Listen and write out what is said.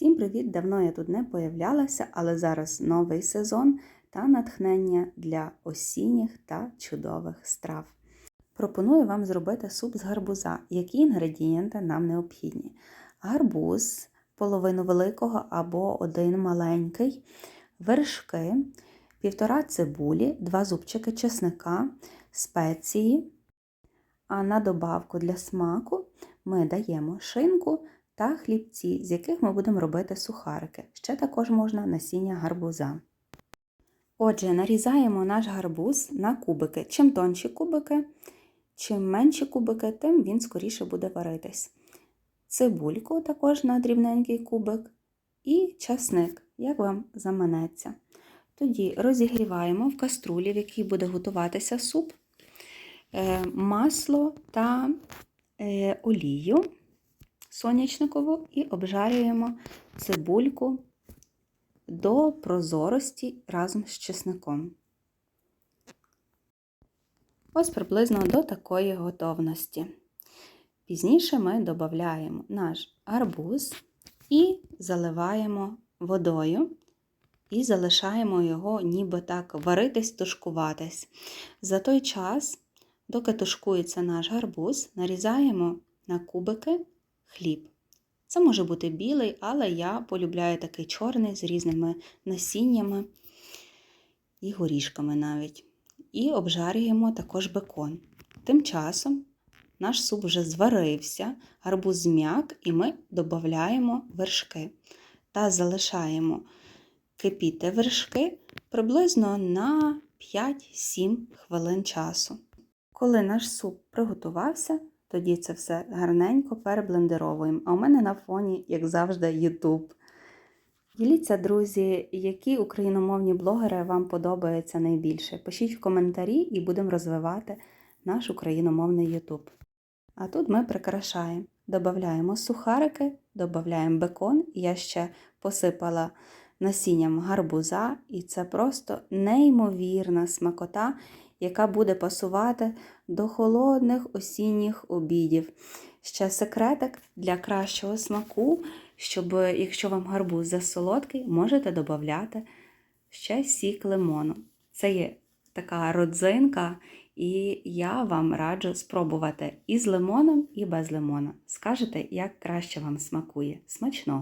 Всім привіт! Давно я тут не появлялася, але зараз новий сезон та натхнення для осінніх та чудових страв. Пропоную вам зробити суп з гарбуза. Які інгредієнти нам необхідні? Гарбуз, половину великого або один маленький, вершки, півтора цибулі, два зубчики чесника, спеції. А на добавку для смаку ми даємо шинку та хлібці, з яких ми будемо робити сухарики. Ще також можна насіння гарбуза. Отже, нарізаємо наш гарбуз на кубики. Чим тонші кубики, чим менші кубики, тим він скоріше буде варитись. Цибульку також на дрібненький кубик і часник, як вам заманеться. Тоді розігріваємо в каструлі, в якій буде готуватися суп, е, масло та е, олію сонячникову і обжарюємо цибульку до прозорості разом з чесником. Ось приблизно до такої готовності. Пізніше ми додаємо наш арбуз і заливаємо водою. І залишаємо його ніби так варитись, тушкуватись. За той час, доки тушкується наш гарбуз, нарізаємо на кубики хліб. Це може бути білий, але я полюбляю такий чорний з різними насіннями і горішками навіть. І обжарюємо також бекон. Тим часом наш суп вже зварився, гарбуз зм'як, і ми додаємо вершки та залишаємо кипіти вершки приблизно на 5-7 хвилин часу. Коли наш суп приготувався, тоді це все гарненько переблендеровуємо. А у мене на фоні, як завжди, YouTube. Діліться, друзі, які україномовні блогери вам подобаються найбільше. Пишіть в коментарі і будемо розвивати наш україномовний YouTube. А тут ми прикрашаємо. Додаємо сухарики, додаємо бекон. Я ще посипала насінням гарбуза, і це просто неймовірна смакота яка буде пасувати до холодних осінніх обідів. Ще секретик для кращого смаку, щоб, якщо вам гарбуз засолодкий, можете додати ще сік лимону. Це є така родзинка, і я вам раджу спробувати і з лимоном, і без лимона. Скажете, як краще вам смакує. Смачно!